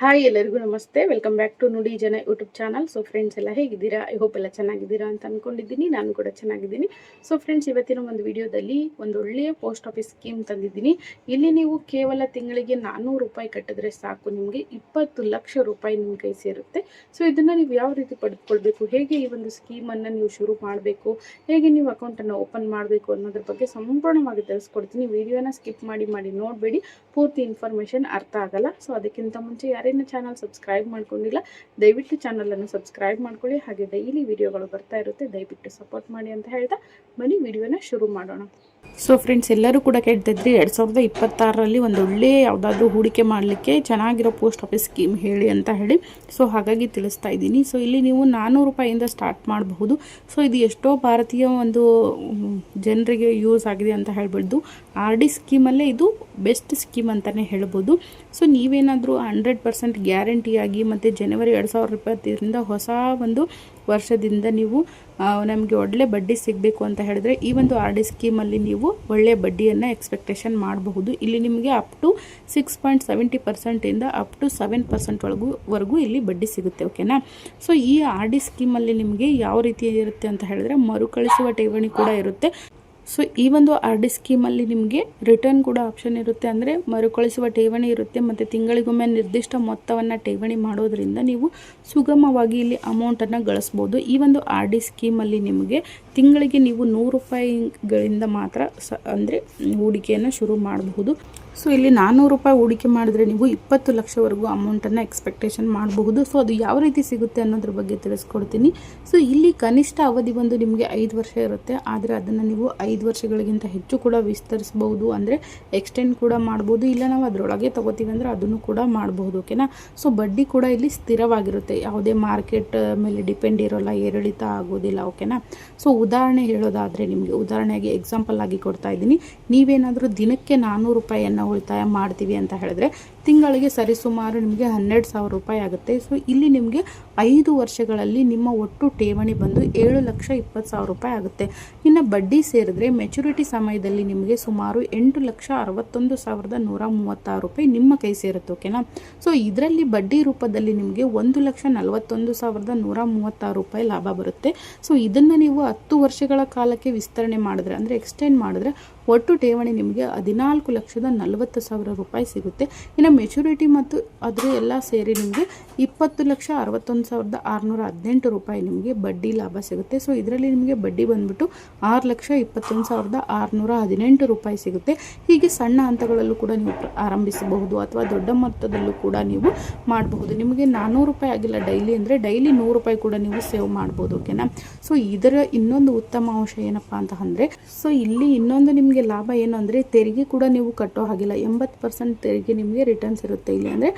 Hi ಎಲ್ಲರಿಗೂ ನಮಸ್ತೆ. Welcome back to ನುಡಿ ಜನ ಯೂಟ್ಯೂಬ್ ಚಾನಲ್ ಸೊ ಫ್ರೆಂಡ್ಸ್ ಎಲ್ಲ ಹೇಗಿದ್ದೀರಾ? ಐ ಹೋಪ್ ಎಲ್ಲ ಚೆನ್ನಾಗಿದ್ದೀರಾ ಅಂತ ಅಂದ್ಕೊಂಡಿದ್ದೀನಿ ನಾನು ಕೂಡ ಚೆನ್ನಾಗಿದ್ದೀನಿ. ಸೊ ಫ್ರೆಂಡ್ಸ್ ಇವತ್ತಿನ ಒಂದು ವಿಡಿಯೋದಲ್ಲಿ ಒಂದು ಒಳ್ಳೆಯ ಪೋಸ್ಟ್ ಆಫೀಸ್ ಸ್ಕೀಮ್ ತಂದಿದ್ದೀನಿ. ಇಲ್ಲಿ ನೀವು ಕೇವಲ ತಿಂಗಳಿಗೆ ನಾನ್ನೂರು ರೂಪಾಯಿ ಕಟ್ಟಿದ್ರೆ ಸಾಕು. ನಿಮಗೆ ಇಪ್ಪತ್ತು ಲಕ್ಷ ರೂಪಾಯಿ ನಿಮ್ಮ ಕೈ ಸೇರುತ್ತೆ. ಸೊ ಇದನ್ನು ನೀವು ಯಾವ ರೀತಿ ಪಡೆದುಕೊಳ್ಬೇಕು? ಹೇಗೆ ಈ ಒಂದು ಸ್ಕೀಮನ್ನು ನೀವು ಶುರು ಮಾಡಬೇಕು? ಹೇಗೆ ನೀವು ಅಕೌಂಟನ್ನು ಓಪನ್ ಮಾಡಬೇಕು ಅನ್ನೋದ್ರ ಬಗ್ಗೆ ಸಂಪೂರ್ಣವಾಗಿ ತಿಳಿಸ್ಕೊಡ್ತೀನಿ. ವಿಡಿಯೋನ ಸ್ಕಿಪ್ ಮಾಡಿ ಮಾಡಿ ನೋಡಬೇಡಿ. ಪೂರ್ತಿ ಇನ್ಫಾರ್ಮೇಷನ್ ಅರ್ಥ ಆಗಲ್ಲ. ಸೊ ಅದಕ್ಕಿಂತ ಮುಂಚೆ ಯಾರೇನು ಚಾನಲ್ ಸಬ್ಸ್ಕ್ರೈಬ್ ಮಾಡ್ಕೊಂಡಿಲ್ಲ, ದಯವಿಟ್ಟು ಚಾನಲನ್ನು ಸಬ್ಸ್ಕ್ರೈಬ್ ಮಾಡ್ಕೊಳ್ಳಿ. ಹಾಗೆ ಡೈಲಿ ವಿಡಿಯೋಗಳು ಬರ್ತಾ ಇರುತ್ತೆ, ದಯವಿಟ್ಟು ಸಪೋರ್ಟ್ ಮಾಡಿ ಅಂತ ಹೇಳ್ತಾ ಬನ್ನಿ ವಿಡಿಯೋನ ಶುರು ಮಾಡೋಣ. ಸೊ ಫ್ರೆಂಡ್ಸ್ ಎಲ್ಲರೂ ಕೂಡ ಕೇಳ್ತಿದ್ರಿ ಎರಡು ಸಾವಿರದ ಇಪ್ಪತ್ತಾರರಲ್ಲಿ ಒಂದು ಒಳ್ಳೆಯ ಯಾವುದಾದ್ರೂ ಹೂಡಿಕೆ ಮಾಡಲಿಕ್ಕೆ ಚೆನ್ನಾಗಿರೋ ಪೋಸ್ಟ್ ಆಫೀಸ್ ಸ್ಕೀಮ್ ಹೇಳಿ ಅಂತ ಹೇಳಿ. ಸೊ ಹಾಗಾಗಿ ತಿಳಿಸ್ತಾ ಇದ್ದೀನಿ. ಸೊ ಇಲ್ಲಿ ನೀವು ನಾನ್ನೂರು ರೂಪಾಯಿಯಿಂದ ಸ್ಟಾರ್ಟ್ ಮಾಡಬಹುದು. ಸೊ ಇದು ಎಷ್ಟೋ ಭಾರತೀಯ ಒಂದು ಜನರಿಗೆ ಯೂಸ್ ಆಗಿದೆ ಅಂತ ಹೇಳ್ಬೋದು. ಆರ್ ಡಿ ಸ್ಕೀಮಲ್ಲೇ ಇದು ಬೆಸ್ಟ್ ಸ್ಕೀಮ್ ಅಂತಲೇ ಹೇಳ್ಬೋದು. ಸೊ ನೀವೇನಾದರೂ ಹಂಡ್ರೆಡ್ ಪರ್ಸೆಂಟ್ ಗ್ಯಾರಂಟಿಯಾಗಿ ಮತ್ತು ಜನವರಿ ಎರಡು ಸಾವಿರದ ಇಪ್ಪತ್ತರಿಂದ ಹೊಸ ಒಂದು ವರ್ಷದಿಂದ ನೀವು ನಮಗೆ ಒಳ್ಳೆ ಬಡ್ಡಿ ಸಿಗಬೇಕು ಅಂತ ಹೇಳಿದ್ರೆ ಈ ಒಂದು ಆರ್ ಡಿ ಸ್ಕೀಮಲ್ಲಿ ನೀವು ಒಳ್ಳೆಯ ಬಡ್ಡಿಯನ್ನು ಎಕ್ಸ್ಪೆಕ್ಟೇಷನ್ ಮಾಡಬಹುದು. ಇಲ್ಲಿ ನಿಮಗೆ up to six point seventy ಪರ್ಸೆಂಟಿಂದ up to seven percent ಒಳಗೂ, ವರೆಗೂ ಇಲ್ಲಿ ಬಡ್ಡಿ ಸಿಗುತ್ತೆ ಓಕೆನಾ ಸೊ ಈ ಆರ್ ಡಿ ಸ್ಕೀಮಲ್ಲಿ ನಿಮಗೆ ಯಾವ ರೀತಿ ಇರುತ್ತೆ ಅಂತ ಹೇಳಿದ್ರೆ ಮರುಕಳಿಸುವ ಠೇವಣಿ ಕೂಡ ಇರುತ್ತೆ. ಸೊ ಈ ಒಂದು ಆರ್ ಡಿ ಸ್ಕೀಮಲ್ಲಿ ನಿಮಗೆ ರಿಟರ್ನ್ ಕೂಡ ಆಪ್ಷನ್ ಇರುತ್ತೆ. ಅಂದರೆ ಮರುಕಳಿಸುವ ಠೇವಣಿ ಇರುತ್ತೆ. ಮತ್ತು ತಿಂಗಳಿಗೊಮ್ಮೆ ನಿರ್ದಿಷ್ಟ ಮೊತ್ತವನ್ನು ಠೇವಣಿ ಮಾಡೋದ್ರಿಂದ ನೀವು ಸುಗಮವಾಗಿ ಇಲ್ಲಿ ಅಮೌಂಟನ್ನು ಗಳಿಸ್ಬೋದು. ಈ ಒಂದು ಆರ್ ಡಿ ಸ್ಕೀಮಲ್ಲಿ ನಿಮಗೆ ತಿಂಗಳಿಗೆ ನೀವು ನೂರು ರೂಪಾಯಿಗಳಿಂದ ಮಾತ್ರ ಸ ಅಂದರೆ ಹೂಡಿಕೆಯನ್ನು ಶುರು ಮಾಡಬಹುದು. ಸೊ ಇಲ್ಲಿ ನಾನ್ನೂರು ರೂಪಾಯಿ ಹೂಡಿಕೆ ಮಾಡಿದ್ರೆ ನೀವು ಇಪ್ಪತ್ತು ಲಕ್ಷವರೆಗೂ ಅಮೌಂಟನ್ನು ಎಕ್ಸ್ಪೆಕ್ಟೇಷನ್ ಮಾಡಬಹುದು. ಸೊ ಅದು ಯಾವ ರೀತಿ ಸಿಗುತ್ತೆ ಅನ್ನೋದ್ರ ಬಗ್ಗೆ ತಿಳಿಸ್ಕೊಡ್ತೀನಿ. ಸೊ ಇಲ್ಲಿ ಕನಿಷ್ಠ ಅವಧಿ ಬಂದು ನಿಮಗೆ ಐದು ವರ್ಷ ಇರುತ್ತೆ. ಆದರೆ ಅದನ್ನು ನೀವು ಐದು ವರ್ಷಗಳಿಗಿಂತ ಹೆಚ್ಚು ಕೂಡ ವಿಸ್ತರಿಸ್ಬೋದು ಅಂದರೆ ಎಕ್ಸ್ಟೆಂಡ್ ಕೂಡ ಮಾಡ್ಬೋದು. ಇಲ್ಲ ನಾವು ಅದರೊಳಗೆ ತಗೋತೀವಿ ಅಂದರೆ ಅದನ್ನು ಕೂಡ ಮಾಡಬಹುದು ಓಕೆನಾ ಸೊ ಬಡ್ಡಿ ಕೂಡ ಇಲ್ಲಿ ಸ್ಥಿರವಾಗಿರುತ್ತೆ. ಯಾವುದೇ ಮಾರ್ಕೆಟ್ ಮೇಲೆ ಡಿಪೆಂಡ್ ಇರೋಲ್ಲ, ಏರಿಳಿತ ಆಗೋದಿಲ್ಲ ಓಕೆನಾ ಸೊ ಉದಾಹರಣೆ ಹೇಳೋದಾದರೆ ನಿಮಗೆ ಉದಾಹರಣೆಗೆ ಎಕ್ಸಾಂಪಲ್ ಆಗಿ ಕೊಡ್ತಾ ಇದ್ದೀನಿ. ನೀವೇನಾದರೂ ದಿನಕ್ಕೆ ನಾನ್ನೂರು ರೂಪಾಯಿಯನ್ನು ಉಳಿತಾಯ ಮಾಡ್ತೀವಿ ಅಂತ ಹೇಳಿದ್ರೆ ತಿಂಗಳಿಗೆ ಸರಿಸುಮಾರು ನಿಮಗೆ ಹನ್ನೆರಡು ಸಾವಿರ ರೂಪಾಯಿ ಆಗುತ್ತೆ. ಸೊ ಇಲ್ಲಿ ನಿಮಗೆ ಐದು ವರ್ಷಗಳಲ್ಲಿ ನಿಮ್ಮ ಒಟ್ಟು ಠೇವಣಿ ಬಂದು ಏಳು ಲಕ್ಷ ಇಪ್ಪತ್ತು ಸಾವಿರ ರೂಪಾಯಿ ಆಗುತ್ತೆ. ಇನ್ನು ಬಡ್ಡಿ ಸೇರಿದ್ರೆ ಮೆಚುರಿಟಿ ಸಮಯದಲ್ಲಿ ನಿಮಗೆ ಸುಮಾರು ಎಂಟು ಲಕ್ಷ ಅರವತ್ತೊಂದು ಸಾವಿರದ ನೂರ ಮೂವತ್ತಾರು ರೂಪಾಯಿ ನಿಮ್ಮ ಕೈ ಸೇರುತ್ತೆ ಓಕೆನಾ ಸೊ ಇದರಲ್ಲಿ ಬಡ್ಡಿ ರೂಪದಲ್ಲಿ ನಿಮಗೆ ಒಂದು ಲಕ್ಷ ನಲವತ್ತೊಂದು ಸಾವಿರದ ನೂರ ಮೂವತ್ತಾರು ರೂಪಾಯಿ ಲಾಭ ಬರುತ್ತೆ. ಸೊ ಇದನ್ನು ನೀವು ಹತ್ತು ವರ್ಷಗಳ ಕಾಲಕ್ಕೆ ವಿಸ್ತರಣೆ ಮಾಡಿದ್ರೆ, ಅಂದರೆ ಎಕ್ಸ್ಟೆಂಡ್ ಮಾಡಿದ್ರೆ ಒಟ್ಟು ಠೇವಣಿ ನಿಮಗೆ ಹದಿನಾಲ್ಕು ಲಕ್ಷದ ನಲವತ್ತು ಸಾವಿರ ರೂಪಾಯಿ ಸಿಗುತ್ತೆ. ಇನ್ನು ಮೆಚುರಿಟಿ ಮತ್ತು ಅದರ ಎಲ್ಲ ಸೇರಿ ನಿಮಗೆ ಇಪ್ಪತ್ತು ಲಕ್ಷ ಅರವತ್ತೊಂದು ಸಾವಿರದ ಆರುನೂರ ಹದಿನೆಂಟು ರೂಪಾಯಿ ನಿಮಗೆ ಬಡ್ಡಿ ಲಾಭ ಸಿಗುತ್ತೆ. ಸೊ ಇದರಲ್ಲಿ ನಿಮಗೆ ಬಡ್ಡಿ ಬಂದ್ಬಿಟ್ಟು ಆರು ಲಕ್ಷ ಇಪ್ಪತ್ತೊಂದು ಸಾವಿರದ ಆರುನೂರ ಹದಿನೆಂಟು ರೂಪಾಯಿ ಸಿಗುತ್ತೆ. ಹೀಗೆ ಸಣ್ಣ ಹಂತಗಳಲ್ಲೂ ಕೂಡ ನೀವು ಆರಂಭಿಸಬಹುದು ಅಥವಾ ದೊಡ್ಡ ಮೊತ್ತದಲ್ಲೂ ಕೂಡ ನೀವು ಮಾಡಬಹುದು. ನಿಮಗೆ ನಾನ್ನೂರು ರೂಪಾಯಿ ಆಗಿಲ್ಲ ಡೈಲಿ ಅಂದರೆ ಡೈಲಿ ನೂರು ರೂಪಾಯಿ ಕೂಡ ನೀವು ಸೇವ್ ಮಾಡ್ಬೋದು ಓಕೆನಾ ಸೊ ಇದರ ಇನ್ನೊಂದು ಉತ್ತಮ ಅಂಶ ಏನಪ್ಪ ಅಂತ ಅಂದರೆ ಸೊ ಇಲ್ಲಿ ಇನ್ನೊಂದು ನಿಮಗೆ ಲಾಭ ಏನು ಅಂದರೆ ತೆರಿಗೆ ಕೂಡ ನೀವು ಕಟ್ಟೋ ಹಾಗಿಲ್ಲ. ಎಂಬತ್ತು ಪರ್ಸೆಂಟ್ ತೆರಿಗೆ ನಿಮಗೆ ರಿಟರ್ನ್ಸ್ ಇರುತ್ತೆ ಇಲ್ಲಿ ಅಂದರೆ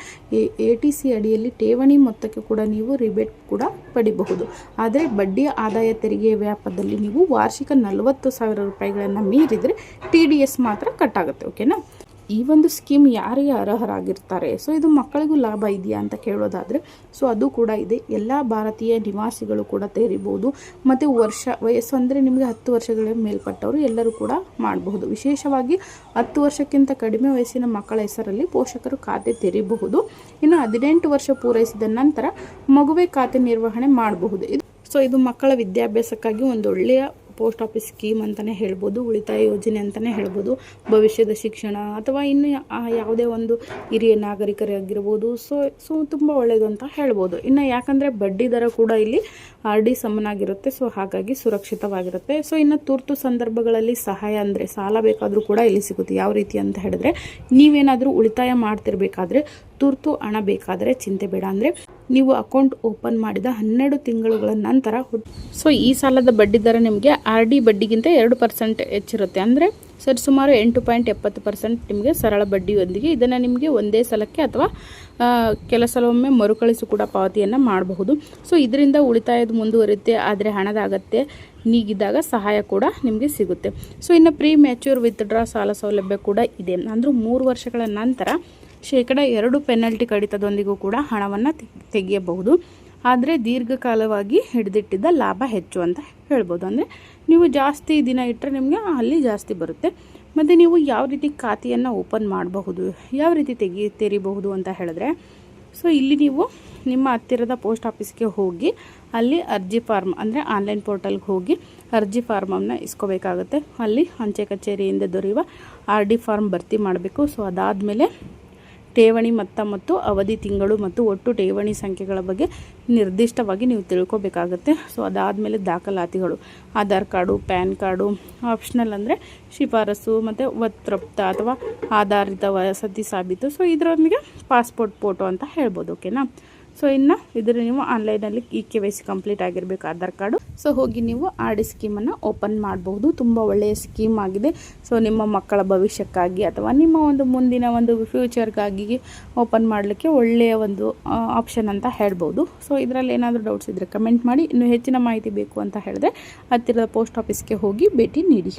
ಎ ಟಿ ಸಿ ಅಡಿಯಲ್ಲಿ ಠೇವಣಿ ಮೊತ್ತಕ್ಕೆ ಕೂಡ ನೀವು ರಿಬೇಟ್ ಕೂಡ ಪಡಿಬಹುದು. ಆದರೆ ಬಡ್ಡಿ ಆದಾಯ ತೆರಿಗೆ ವ್ಯಾಪದಲ್ಲಿ ನೀವು ವಾರ್ಷಿಕ ನಲವತ್ತು ಸಾವಿರ ರೂಪಾಯಿಗಳನ್ನು ಮೀರಿದರೆ ಟಿ ಡಿ ಎಸ್ ಮಾತ್ರ ಕಟ್ಟಾಗುತ್ತೆ ಓಕೆನಾ ಈ ಒಂದು ಸ್ಕೀಮ್ ಯಾರಿಗೆ ಅರ್ಹರಾಗಿರ್ತಾರೆ, ಸೊ ಇದು ಮಕ್ಕಳಿಗೂ ಲಾಭ ಇದೆಯಾ ಅಂತ ಕೇಳೋದಾದರೆ, ಸೊ ಅದು ಕೂಡ ಇದೆ. ಎಲ್ಲ ಭಾರತೀಯ ನಿವಾಸಿಗಳು ಕೂಡ ತೆರಿಬೋದು ಮತ್ತು ವರ್ಷ, ವಯಸ್ಸು ಅಂದರೆ ನಿಮಗೆ ಹತ್ತು ವರ್ಷಗಳ ಮೇಲ್ಪಟ್ಟವರು ಎಲ್ಲರೂ ಕೂಡ ಮಾಡಬಹುದು. ವಿಶೇಷವಾಗಿ ಹತ್ತು ವರ್ಷಕ್ಕಿಂತ ಕಡಿಮೆ ವಯಸ್ಸಿನ ಮಕ್ಕಳ ಹೆಸರಲ್ಲಿ ಪೋಷಕರು ಖಾತೆ ತೆರೀಬಹುದು. ಇನ್ನು ಹದಿನೆಂಟು ವರ್ಷ ಪೂರೈಸಿದ ನಂತರ ಮಗುವೆ ಖಾತೆ ನಿರ್ವಹಣೆ ಮಾಡಬಹುದು. ಸೊ ಇದು ಮಕ್ಕಳ ವಿದ್ಯಾಭ್ಯಾಸಕ್ಕಾಗಿ ಒಂದು ಒಳ್ಳೆಯ ಪೋಸ್ಟ್ ಆಫೀಸ್ ಸ್ಕೀಮ್ ಅಂತಲೇ ಹೇಳ್ಬೋದು, ಉಳಿತಾಯ ಯೋಜನೆ ಅಂತಲೇ ಹೇಳ್ಬೋದು, ಭವಿಷ್ಯದ ಶಿಕ್ಷಣ ಅಥವಾ ಇನ್ನು ಯಾವುದೇ ಒಂದು ಹಿರಿಯ ನಾಗರಿಕರಾಗಿರ್ಬೋದು. ಸೊ ಸೊ ತುಂಬ ಒಳ್ಳೆಯದು ಅಂತ ಹೇಳ್ಬೋದು. ಇನ್ನು ಯಾಕಂದರೆ ಬಡ್ಡಿ ದರ ಕೂಡ ಇಲ್ಲಿ ಆರ್ ಡಿ ಸಮನಾಗಿರುತ್ತೆ, ಸೊ ಹಾಗಾಗಿ ಸುರಕ್ಷಿತವಾಗಿರುತ್ತೆ. ಸೊ ಇನ್ನು ತುರ್ತು ಸಂದರ್ಭಗಳಲ್ಲಿ ಸಹಾಯ ಅಂದರೆ ಸಾಲ ಬೇಕಾದರೂ ಕೂಡ ಇಲ್ಲಿ ಸಿಗುತ್ತೆ. ಯಾವ ರೀತಿ ಅಂತ ಹೇಳಿದ್ರೆ, ನೀವೇನಾದರೂ ಉಳಿತಾಯ ಮಾಡ್ತಿರ್ಬೇಕಾದ್ರೆ ತುರ್ತು ಹಣ ಬೇಕಾದರೆ ಚಿಂತೆ ಬೇಡ. ಅಂದರೆ ನೀವು ಅಕೌಂಟ್ ಓಪನ್ ಮಾಡಿದ ಹನ್ನೆರಡು ತಿಂಗಳುಗಳ ನಂತರ ಸೊ ಈ ಸಾಲದ ಬಡ್ಡಿ ದರ ನಿಮಗೆ ಆರ್ ಡಿ ಬಡ್ಡಿಗಿಂತ ಎರಡು ಪರ್ಸೆಂಟ್ ಹೆಚ್ಚಿರುತ್ತೆ. ಅಂದರೆ ಸರಿ, ಸುಮಾರು ಎಂಟು ಪಾಯಿಂಟ್ ಎಪ್ಪತ್ತು ಪರ್ಸೆಂಟ್ ನಿಮಗೆ ಸರಳ ಬಡ್ಡಿಯೊಂದಿಗೆ ಇದನ್ನು ನಿಮಗೆ ಒಂದೇ ಸಲಕ್ಕೆ ಅಥವಾ ಕೆಲ ಸಲವೊಮ್ಮೆ ಮರುಕಳಿಸು ಕೂಡ ಪಾವತಿಯನ್ನು ಮಾಡಬಹುದು. ಸೊ ಇದರಿಂದ ಉಳಿತಾಯದ ಮುಂದುವರಿಯುತ್ತೆ. ಆದರೆ ಹಣದ ಅಗತ್ಯ ನೀಗಿದಾಗ ಸಹಾಯ ಕೂಡ ನಿಮಗೆ ಸಿಗುತ್ತೆ. ಸೊ ಇನ್ನು ಪ್ರೀ ಮ್ಯಾಚ್ಯೂರ್ ವಿತ್ಡ್ರಾ ಸಾಲ ಸೌಲಭ್ಯ ಕೂಡ ಇದೆ. ಅಂದರೂ ಮೂರು ವರ್ಷಗಳ ನಂತರ ಶೇಕಡ ಎರಡು ಪೆನಲ್ಟಿ ಕಡಿತದೊಂದಿಗೂ ಕೂಡ ಹಣವನ್ನು ತೆಗೆಯಬಹುದು. ಆದರೆ ದೀರ್ಘಕಾಲವಾಗಿ ಹಿಡಿದಿಟ್ಟಿದ್ದ ಲಾಭ ಹೆಚ್ಚು ಅಂತ ಹೇಳ್ಬೋದು. ಅಂದರೆ ನೀವು ಜಾಸ್ತಿ ದಿನ ಇಟ್ಟರೆ ನಿಮಗೆ ಅಲ್ಲಿ ಜಾಸ್ತಿ ಬರುತ್ತೆ. ಮತ್ತು ನೀವು ಯಾವ ರೀತಿ ಖಾತೆಯನ್ನು ಓಪನ್ ಮಾಡಬಹುದು, ಯಾವ ರೀತಿ ತೆಗಿ, ತೆರಿಬಹುದು ಅಂತ ಹೇಳಿದ್ರೆ, ಸೊ ಇಲ್ಲಿ ನೀವು ನಿಮ್ಮ ಹತ್ತಿರದ ಪೋಸ್ಟ್ ಆಫೀಸ್ಗೆ ಹೋಗಿ ಅಲ್ಲಿ ಅರ್ಜಿ ಫಾರ್ಮ್, ಅಂದರೆ ಆನ್ಲೈನ್ ಪೋರ್ಟಲ್ಗೆ ಹೋಗಿ ಅರ್ಜಿ ಫಾರ್ಮನ್ನು ಇಸ್ಕೋಬೇಕಾಗುತ್ತೆ. ಅಲ್ಲಿ ಅಂಚೆ ಕಚೇರಿಯಿಂದ ದೊರೆಯುವ ಆರ್ ಡಿ ಫಾರ್ಮ್ ಭರ್ತಿ ಮಾಡಬೇಕು. ಸೊ ಅದಾದಮೇಲೆ ಠೇವಣಿ ಮೊತ್ತ ಮತ್ತು ಅವಧಿ ತಿಂಗಳು ಮತ್ತು ಒಟ್ಟು ಠೇವಣಿ ಸಂಖ್ಯೆಗಳ ಬಗ್ಗೆ ನಿರ್ದಿಷ್ಟವಾಗಿ ನೀವು ತಿಳ್ಕೊಬೇಕಾಗತ್ತೆ. ಸೊ ಅದಾದಮೇಲೆ ದಾಖಲಾತಿಗಳು. Aadhaar card, PAN card optional ಅಂದರೆ ಶಿಫಾರಸು ಮತ್ತು ಒತ್ತೃಪ್ತ ಅಥವಾ ಆಧಾರಿತ ವಸತಿ ಸಾಬೀತು. ಸೊ ಇದರೊಂದಿಗೆ ಪಾಸ್ಪೋರ್ಟ್ ಫೋಟೋ ಅಂತ ಹೇಳ್ಬೋದು ಓಕೆನಾ ಸೊ ಇನ್ನು ಇದ್ರ ನೀವು ಆನ್ಲೈನಲ್ಲಿ E K Y C complete ಆಗಿರಬೇಕು ಆಧಾರ್ ಕಾರ್ಡು. ಸೊ ಹೋಗಿ ನೀವು ಆರ್ ಡಿ ಸ್ಕೀಮನ್ನು ಓಪನ್ ಮಾಡಬಹುದು ತುಂಬ ಒಳ್ಳೆಯ ಸ್ಕೀಮ್ ಆಗಿದೆ. ಸೊ ನಿಮ್ಮ ಮಕ್ಕಳ ಭವಿಷ್ಯಕ್ಕಾಗಿ ಅಥವಾ ನಿಮ್ಮ ಒಂದು ಮುಂದಿನ ಒಂದು ಫ್ಯೂಚರ್ಗಾಗಿ ಓಪನ್ ಮಾಡಲಿಕ್ಕೆ ಒಳ್ಳೆಯ ಒಂದು ಆಪ್ಷನ್ ಅಂತ ಹೇಳ್ಬೋದು. ಸೊ ಇದರಲ್ಲಿ ಏನಾದರೂ ಡೌಟ್ಸ್ ಇದ್ದರೆ ಕಮೆಂಟ್ ಮಾಡಿ. ಇನ್ನು ಹೆಚ್ಚಿನ ಮಾಹಿತಿ ಬೇಕು ಅಂತ ಹೇಳಿದ್ರೆ ಹತ್ತಿರದ ಪೋಸ್ಟ್ ಆಫೀಸ್ಗೆ ಹೋಗಿ ಭೇಟಿ ನೀಡಿ.